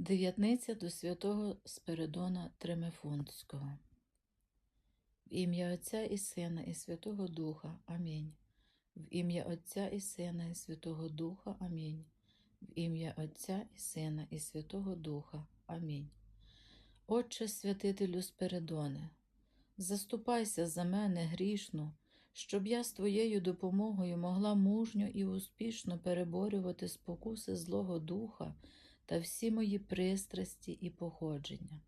Дев'ятниця до святого Спиридона Тремефунтського. В ім'я Отця і Сина, і Святого Духа. Амінь. В ім'я Отця і Сина, і Святого Духа. Амінь. В ім'я Отця і Сина, і Святого Духа. Амінь. Отче святителю Спиридоне, заступайся за мене грішну, щоб я з твоєю допомогою могла мужньо і успішно переборювати спокуси Злого Духа та всі мої пристрасті і походження.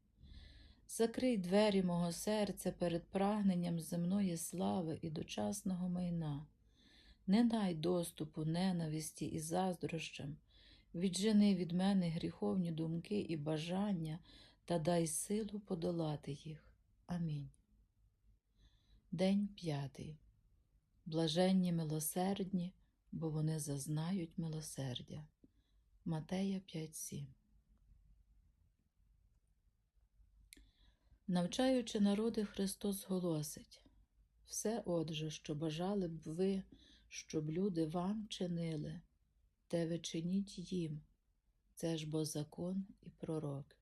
Закрий двері мого серця перед прагненням земної слави і дочасного майна, не дай доступу ненависті і заздрощам, віджени від мене гріховні думки і бажання та дай силу подолати їх. Амінь. День п'ятий. Блаженні милосердні, бо вони зазнають милосердя. Матея 5.7 Навчаючи народи, Христос голосить все отже, що бажали б ви, щоб люди вам чинили, те ви чиніть їм. Це ж бо закон і пророк.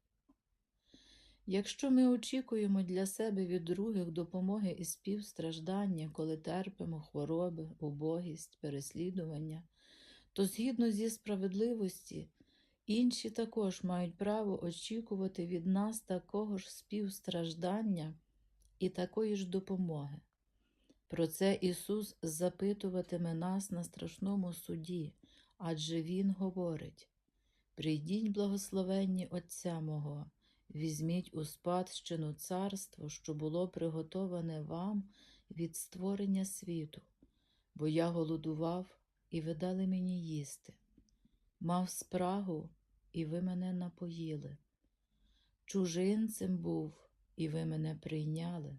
Якщо ми очікуємо для себе від других допомоги і співстраждання, коли терпимо хвороби, убогість, переслідування, то згідно зі справедливості, інші також мають право очікувати від нас такого ж співстраждання і такої ж допомоги. Про це Ісус запитуватиме нас на страшному суді, адже Він говорить: Прийдіть, благословенні Отця мого, візьміть у спадщину царство, що було приготоване вам від створення світу, бо я голодував і ви дали мені їсти. Мав спрагу, і ви мене напоїли. Чужинцем був, і ви мене прийняли.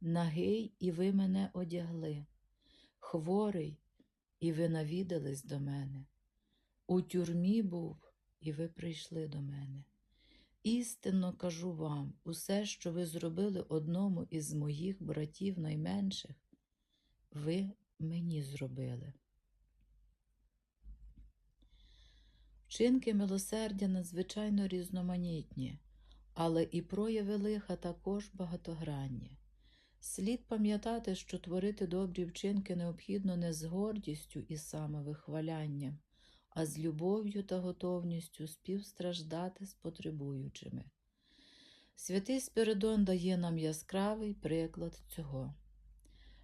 Нагий, і ви мене одягли. Хворий, і ви навідались до мене. У тюрмі був, і ви прийшли до мене. Істинно кажу вам, усе, що ви зробили одному із моїх братів найменших, ви мені зробили. Вчинки милосердя надзвичайно різноманітні, але і прояви лиха також багатогранні. Слід пам'ятати, що творити добрі вчинки необхідно не з гордістю і самовихвалянням, а з любов'ю та готовністю співстраждати з потребуючими. Святий Спиридон дає нам яскравий приклад цього.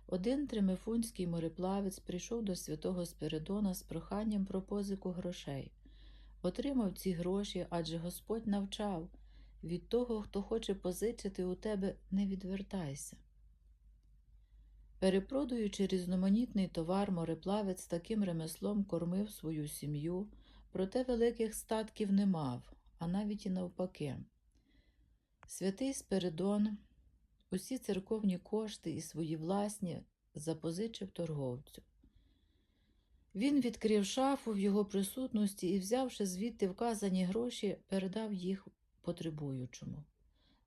Один тримифунський мореплавець прийшов до святого Спиридона з проханням про позику грошей. Отримав ці гроші, адже Господь навчав від того, хто хоче позичити у тебе, не відвертайся. Перепродуючи різноманітний товар, мореплавець таким ремеслом кормив свою сім'ю, проте великих статків не мав, а навіть і навпаки. Святий Спиридон усі церковні кошти і свої власні запозичив торговцю. Він відкрив шафу в його присутності і, взявши звідти вказані гроші, передав їх потребуючому.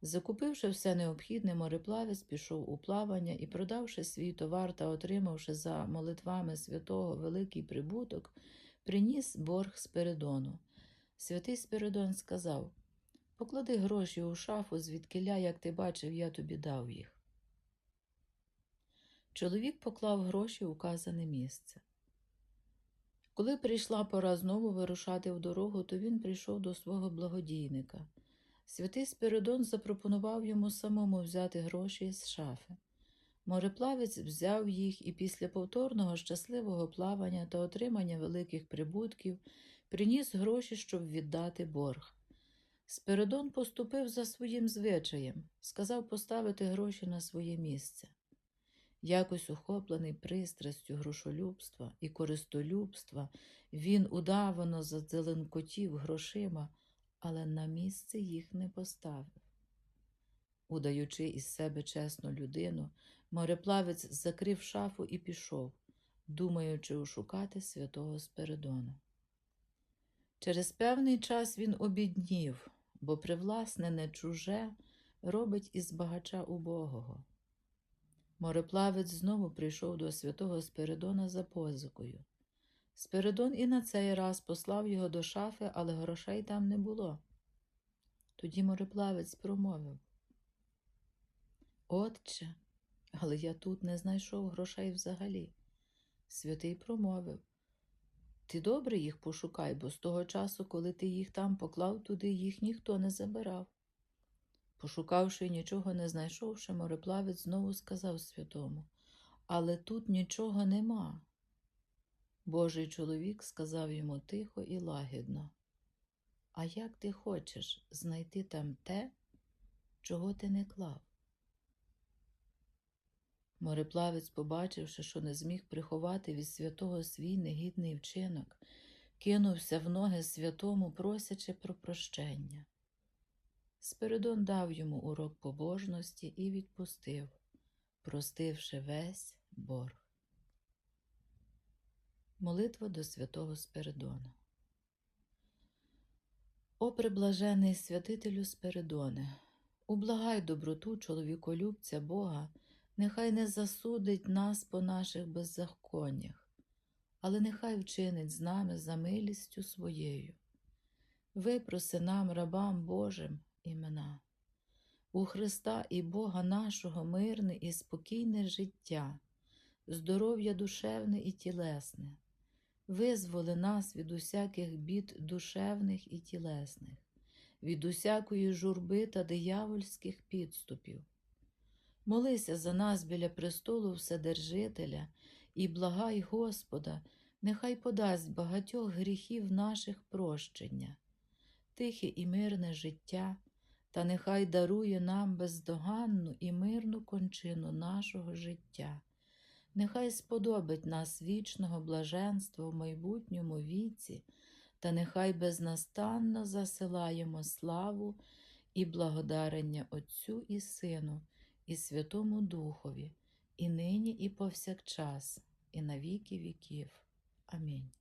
Закупивши все необхідне, мореплавець пішов у плавання і, продавши свій товар та отримавши за молитвами святого великий прибуток, приніс борг Спиридону. Святий Спиридон сказав Поклади гроші у шафу, звідкиля, як ти бачив, я тобі дав їх. Чоловік поклав гроші у казане місце. Коли прийшла пора знову вирушати в дорогу, то він прийшов до свого благодійника. Святий Спиридон запропонував йому самому взяти гроші з шафи. Мореплавець взяв їх і після повторного щасливого плавання та отримання великих прибутків приніс гроші, щоб віддати борг. Спиридон поступив за своїм звичаєм, сказав поставити гроші на своє місце. Якось охоплений пристрастю грошолюбства і користолюбства, він удавано задзеленкотів грошима, але на місце їх не поставив. Удаючи із себе чесну людину, мореплавець закрив шафу і пішов, думаючи ошукати святого Спиридона. Через певний час він обіднів, бо привласнене чуже робить із багача убогого. Мореплавець знову прийшов до святого Спиридона за позикою. Спиридон і на цей раз послав його до шафи, але грошей там не було. Тоді мореплавець промовив. Отче, але я тут не знайшов грошей взагалі. Святий промовив. Ти добре їх пошукай, бо з того часу, коли ти їх там поклав туди, їх ніхто не забирав. Пошукавши і нічого не знайшовши, мореплавець знову сказав святому, але тут нічого нема. Божий чоловік сказав йому тихо і лагідно. А як ти хочеш знайти там те, чого ти не клав? Мореплавець, побачивши, що не зміг приховати від святого свій негідний вчинок, кинувся в ноги святому, просячи про прощення. Спиридон дав йому урок побожності і відпустив, простивши весь борг. Молитва до святого Спиридона. О приблажений святителю Спиридоне, ублагай доброту чоловіколюбця Бога, нехай не засудить нас по наших беззаконнях, але нехай вчинить з нами за милістю своєю. Випроси нам, рабам Божим, імена, у Христа і Бога нашого мирне і спокійне життя, здоров'я душевне і тілесне, визволи нас від усяких бід душевних і тілесних, від усякої журби та диявольських підступів. Молися за нас біля престолу Вседержителя і благай Господа, нехай подасть багатьох гріхів наших прощення, тихе і мирне життя, та нехай дарує нам бездоганну і мирну кончину нашого життя. Нехай сподобить нас вічного блаженства в майбутньому віці, та нехай безнастанно засилаємо славу і благодарення Отцю і Сину, і Святому Духові, і нині, і повсякчас, і на віки віків. Амінь.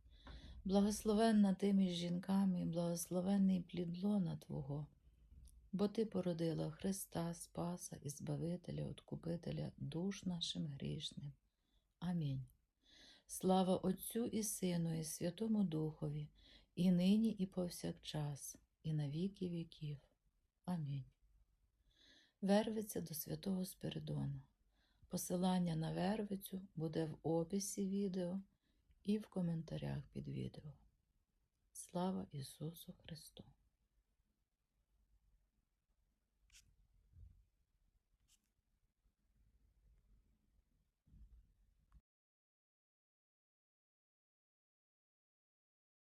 Благословенна ти між жінками, благословенний плід лона Твого, бо Ти породила Христа, Спаса і Збавителя, Откупителя душ нашим грішним. Амінь. Слава Отцю і Сину, і Святому Духові, і нині, і повсякчас, і на віки віків. Амінь. Вервиця до святого Спиридона. Посилання на Вервицю буде в описі відео і в коментарях під відео. Слава Ісусу Христу!